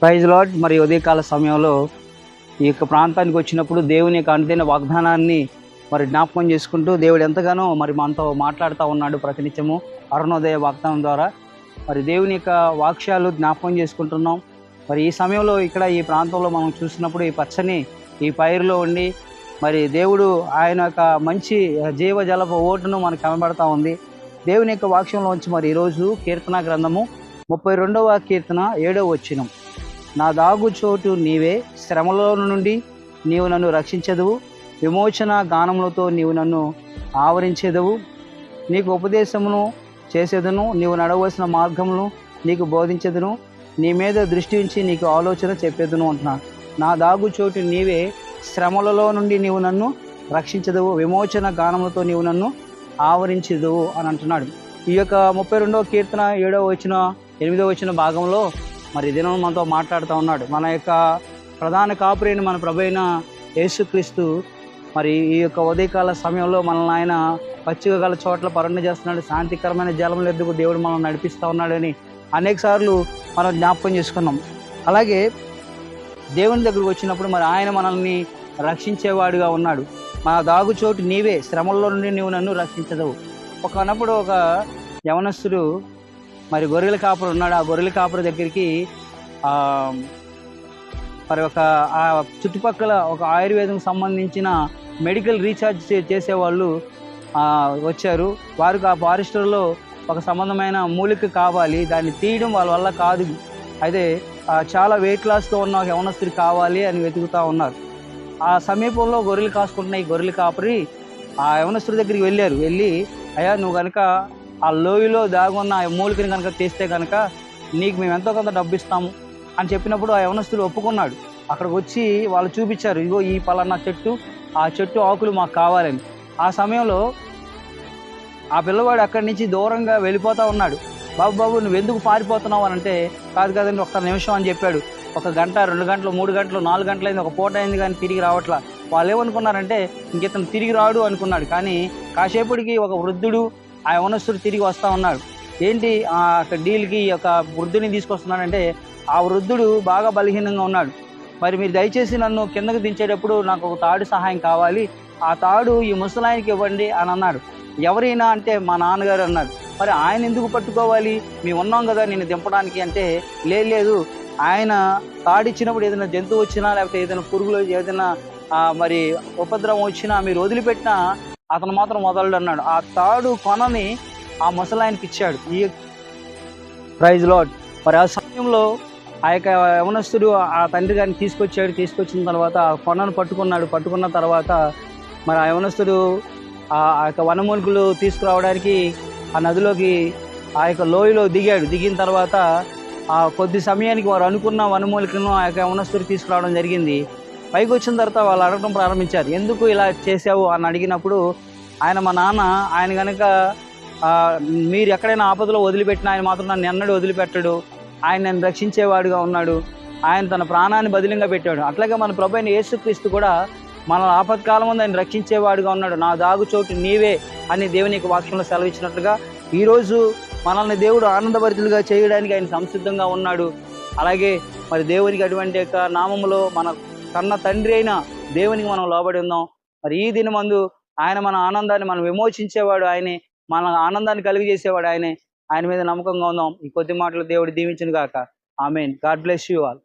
Praise lord మరి ఉదయకాల సమయంలో ఈ యొక్క ప్రాంతానికి వచ్చినప్పుడు దేవుని యొక్క అనుదైన వాగ్దానాన్ని మరి జ్ఞాపకం చేసుకుంటూ దేవుడు ఎంతగానో మరి మనతో మాట్లాడుతూ ఉన్నాడు ప్రతినిత్యము అరుణోదయ వాగ్దానం ద్వారా. మరి దేవుని యొక్క వాక్యాలు జ్ఞాపకం చేసుకుంటున్నాం. మరి ఈ సమయంలో ఇక్కడ ఈ ప్రాంతంలో మనం చూసినప్పుడు ఈ పచ్చని ఈ పైరులో ఉండి మరి దేవుడు ఆయన యొక్క మంచి జీవజలప ఓటును మనకు కనబడతా ఉంది. దేవుని యొక్క వాక్యంలో ఉంచి మరి ఈరోజు కీర్తన గ్రంథము ముప్పై రెండవ కీర్తన ఏడవ వచ్చినం నా దాగు చోటు నీవే. శ్రమలో నుండి నీవు నన్ను రక్షించదువు. విమోచన గానములతో నీవు నన్ను ఆవరించేదవు. నీకు ఉపదేశమును చేసేదను నీవు నడవలసిన మార్గమును నీకు బోధించదును. నీ మీద దృష్టి ఉంచి నీకు ఆలోచన చెప్పేదను అంటున్నాను నా దాగు చోటు నీవే. శ్రమలలో నుండి నీవు నన్ను రక్షించదువు. విమోచన గానములతో నీవు నన్ను ఆవరించదువు అని అంటున్నాడు. ఈ యొక్క ముప్పై రెండవ కీర్తన ఏడవ వచ్చిన ఎనిమిదవ వచ్చిన భాగంలో మరి దినం మనతో మాట్లాడుతూ ఉన్నాడు. మన యొక్క ప్రధాన కాపురైన మన ప్రభు అయిన యేసుక్రీస్తు మరి ఈ యొక్క ఉదయకాల సమయంలో మనల్ని ఆయన పచ్చిక గల చోట్ల పరుణ చేస్తున్నాడు. శాంతికరమైన జలం ఎద్దుకు దేవుడు మనల్ని నడిపిస్తూ ఉన్నాడని అనేకసార్లు మనం జ్ఞాపకం చేసుకున్నాం. అలాగే దేవుని దగ్గరకు వచ్చినప్పుడు మరి ఆయన మనల్ని రక్షించేవాడుగా ఉన్నాడు. మా దాగు చోటు నీవే. శ్రమల్లో నుండి నీవు నన్ను రక్షించదవు. ఒకనప్పుడు ఒక యవనస్తుడు మరి గొర్రెల కాపురం ఉన్నాడు. ఆ గొర్రెల కాపురం దగ్గరికి ఆ, మరి ఒక ఆ చుట్టుపక్కల ఒక ఆయుర్వేదం సంబంధించిన మెడికల్ రీఛార్జ్ చే- చేసేవాళ్ళు వచ్చారు. వారికి ఆ ఫారెస్టర్లో ఒక సంబంధమైన మూలిక కావాలి. దాన్ని తీయడం వాళ్ళ వల్ల కాదు. అయితే చాలా వెయిట్ లాస్తో ఉన్న ఒక యవనస్తుడు కావాలి అని వెతుకుతూ ఉన్నారు. ఆ సమీపంలో గొర్రెలు కాసుకుంటున్న ఈ గొర్రెల కాపరి ఆ యవనస్తుడి దగ్గరికి వెళ్ళారు. వెళ్ళి అయ్యా నువ్వు కనుక ఆ లోయలో దాగున్న ఆ మూలికని కనుక తీస్తే కనుక నీకు మేము ఎంతో కొంత డబ్బు ఇస్తాము అని చెప్పినప్పుడు ఆ యవనస్తుడు ఒప్పుకున్నాడు. అక్కడికి వచ్చి వాళ్ళు చూపించారు ఇగో ఈ పలానా చెట్టు ఆ చెట్టు ఆకులు మాకు కావాలని. ఆ సమయంలో ఆ పిల్లవాడు అక్కడి నుంచి దూరంగా వెళ్ళిపోతా ఉన్నాడు. బాబు బాబు నువ్వు ఎందుకు పారిపోతున్నావు? అని అంటే కాదు కాదండి ఒక్క నిమిషం అని చెప్పాడు. ఒక గంట రెండు గంటలు మూడు గంటలు నాలుగు గంటలు అయింది ఒక పూట అయింది కానీ తిరిగి రావట్లా. వాళ్ళు ఏమనుకున్నారంటే ఇంకితను తిరిగి రాడు అనుకున్నాడు. కానీ కాసేపటికి ఒక వృద్ధుడు ఆ యవనస్తుడు తిరిగి వస్తూ ఉన్నాడు. ఏంటి? ఆ యొక్క డీల్కి ఒక యొక్క వృద్ధుని తీసుకొస్తున్నాడంటే ఆ వృద్ధుడు బాగా బలహీనంగా ఉన్నాడు. మరి మీరు దయచేసి నన్ను కిందకు దించేటప్పుడు నాకు ఒక తాడు సహాయం కావాలి. ఆ తాడు ఈ ముసలాయనకి ఇవ్వండి అని అన్నాడు. ఎవరైనా అంటే మా నాన్నగారు అన్నాడు మరి ఆయన ఎందుకు పట్టుకోవాలి? మేము ఉన్నాం కదా నేను దింపడానికి అంటే లేదు లేదు. ఆయన తాడిచ్చినప్పుడు ఏదైనా జంతువు వచ్చినా లేకపోతే ఏదైనా పురుగులు ఏదైనా మరి ఉపద్రవం వచ్చినా మీరు వదిలిపెట్టినా అతను మాత్రం వదలడు అన్నాడు. ఆ తాడు కొనని ఆ ముసలాయనకి ఇచ్చాడు. ఈ ప్రైజ్ లాడ్ మరి ఆ సమయంలో ఆ యొక్క యవనస్తుడు ఆ తండ్రి గారిని తీసుకొచ్చాడు. తీసుకొచ్చిన తర్వాత ఆ కొనను పట్టుకున్నాడు. పట్టుకున్న తర్వాత మరి ఆ యవనస్తుడు ఆ ఆ యొక్క వనమూలికలు తీసుకురావడానికి ఆ నదిలోకి ఆ యొక్క లోయలో దిగాడు. దిగిన తర్వాత ఆ కొద్ది సమయానికి వారు అనుకున్న వనమూలికను ఆ యొక్క యవనస్తుడు తీసుకురావడం జరిగింది. పైకి వచ్చిన తర్వాత వాళ్ళు అడగడం ప్రారంభించారు. ఎందుకు ఇలా చేసావు అని అడిగినప్పుడు ఆయన మా నాన్న ఆయన కనుక మీరు ఎక్కడైనా ఆపదలో వదిలిపెట్టిన ఆయన మాత్రం నన్ను ఎన్నడూ వదిలిపెట్టడు. ఆయన నన్ను రక్షించేవాడుగా ఉన్నాడు. ఆయన తన ప్రాణాన్ని బదిలీగా పెట్టాడు. అట్లాగే మన ప్రభు అయిన యేసుక్రీస్తు కూడా మన ఆపత్కాలం ముందు ఆయన రక్షించేవాడుగా ఉన్నాడు. నా దాగు చోటు నీవే అని దేవుని యొక్క వాక్యంలో సెలవిచ్చినట్లుగా ఈరోజు మనల్ని దేవుడు ఆనందభరితులుగా చేయడానికి ఆయన సంసిద్ధంగా ఉన్నాడు. అలాగే మరి దేవునికి అటువంటి యొక్క నామములో మన కన్న తండ్రి అయిన దేవునికి మనం లోబడి ఉందాం. మరి ఈ దినమందు ఆయన మన ఆనందాన్ని మనం విమోచించేవాడు ఆయనే మన ఆనందాన్ని కలుగజేసేవాడు ఆయనే. ఆయన మీద నమ్మకంగా ఉందాం. ఈ కొద్ది మాటలు దేవుడు దీవించును గాక. Amen. God bless you all.